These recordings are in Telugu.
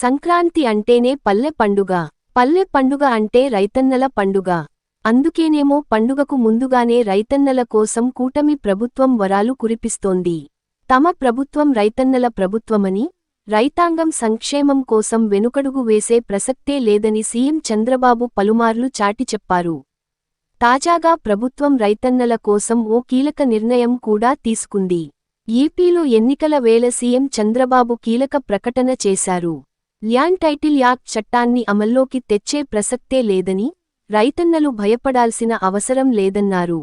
సంక్రాంతి అంటేనే పల్లె పండుగ. పల్లె పండుగ అంటే రైతన్నల పండుగ. అందుకేనేమో పండుగకు ముందుగానే రైతన్నల కోసం కూటమి ప్రభుత్వం వరాలు కురిపిస్తోంది. తమ ప్రభుత్వం రైతన్నల ప్రభుత్వమని రైతాంగం సంక్షేమం కోసం వెనుకడుగు వేసే ప్రసక్తే లేదని సీఎం చంద్రబాబు పలుమార్లు చాటి చెప్పారు. తాజాగా ప్రభుత్వం రైతన్నల కోసం ఓ కీలక నిర్ణయం కూడా తీసుకుంది. ఏపీలో ఎన్నికల వేళ సీఎం చంద్రబాబు కీలక ప్రకటన చేశారు. ల్యాండ్ టైటిల్ యాక్ట్ చట్టాన్ని అమల్లోకి తెచ్చే ప్రసక్తే లేదని రైతన్నలు భయపడాల్సిన అవసరం లేదన్నారు.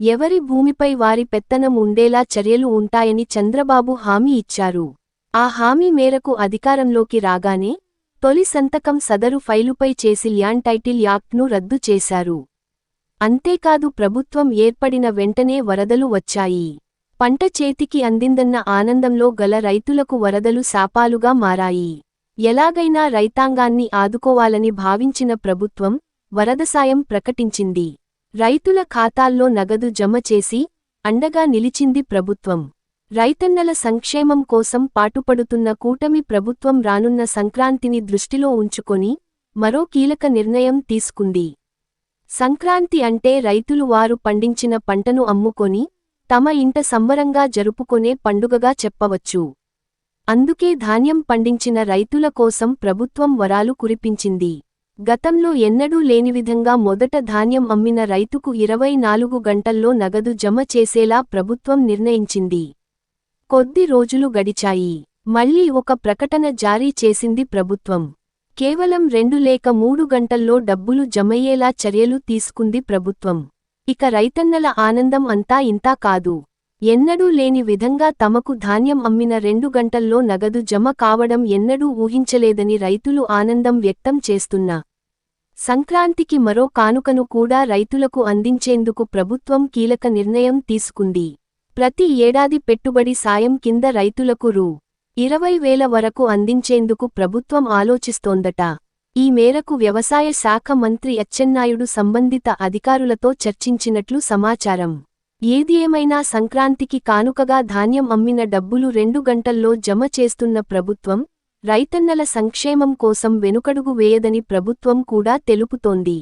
ఎవరి భూమిపై వారి పెత్తనం ఉండేలా చర్యలు ఉంటాయని చంద్రబాబు హామీ ఇచ్చారు. ఆ హామీ మేరకు అధికారంలోకి రాగానే తొలి సంతకం సదరు ఫైలుపై చేసి ల్యాండ్ టైటిల్ యాక్ట్ను రద్దు చేశారు. అంతేకాదు ప్రభుత్వం ఏర్పడిన వెంటనే వరదలు వచ్చాయి. పంట చేతికి అందిందన్న ఆనందంలో గల రైతులకు వరదలు శాపాలుగా మారాయి. ఎలాగైనా రైతాంగాన్ని ఆదుకోవాలని భావించిన ప్రభుత్వం వరదసాయం ప్రకటించింది. రైతుల ఖాతాల్లో నగదు జమ చేసి అండగా నిలిచింది ప్రభుత్వం. రైతన్నల సంక్షేమం కోసం పాటుపడుతున్న కూటమి ప్రభుత్వం రానున్న సంక్రాంతిని దృష్టిలో ఉంచుకొని మరో కీలక నిర్ణయం తీసుకుంది. సంక్రాంతి అంటే రైతులు వారు పండించిన పంటను అమ్ముకొని తమ ఇంట సంబరంగా జరుపుకొనే పండుగగా చెప్పవచ్చు. అందుకే ధాన్యం పండించిన రైతుల కోసం ప్రభుత్వం వరాలు కురిపించింది. గతంలో ఎన్నడూ లేనివిధంగా మొదట ధాన్యం అమ్మిన రైతుకు ఇరవై నాలుగు గంటల్లో నగదు జమ చేసేలా ప్రభుత్వం నిర్ణయించింది. కొద్ది రోజులు గడిచాయి. మళ్ళీ ఒక ప్రకటన జారీ చేసింది ప్రభుత్వం. కేవలం రెండు లేక మూడు గంటల్లో డబ్బులు జమయ్యేలా చర్యలు తీసుకుంది ప్రభుత్వం. ఇక రైతన్నల ఆనందం అంతా ఇంతా కాదు. ఎన్నడూ లేని విధంగా తమకు ధాన్యం అమ్మిన రెండు గంటల్లో నగదు జమ కావడం ఎన్నడూ ఊహించలేదని రైతులు ఆనందం వ్యక్తం చేస్తున్నా. సంక్రాంతికి మరో కానుకను కూడా రైతులకు అందించేందుకు ప్రభుత్వం కీలక నిర్ణయం తీసుకుంది. ప్రతి ఏడాది పెట్టుబడి సాయం కింద రైతులకు రూ. ఇరవై వేల వరకు అందించేందుకు ప్రభుత్వం ఆలోచిస్తోందట. ఈ మేరకు వ్యవసాయ శాఖ మంత్రి అచ్చెన్నాయుడు సంబంధిత అధికారులతో చర్చించినట్లు సమాచారం. ఏది ఏమైనా సంక్రాంతికి కానుకగా ధాన్యం అమ్మిన డబ్బులు రెండు గంటల్లో జమ చేస్తున్న ప్రభుత్వం రైతన్నల సంక్షేమం కోసం వెనుకడుగు వేయదని ప్రభుత్వం కూడా తెలుపుతోంది.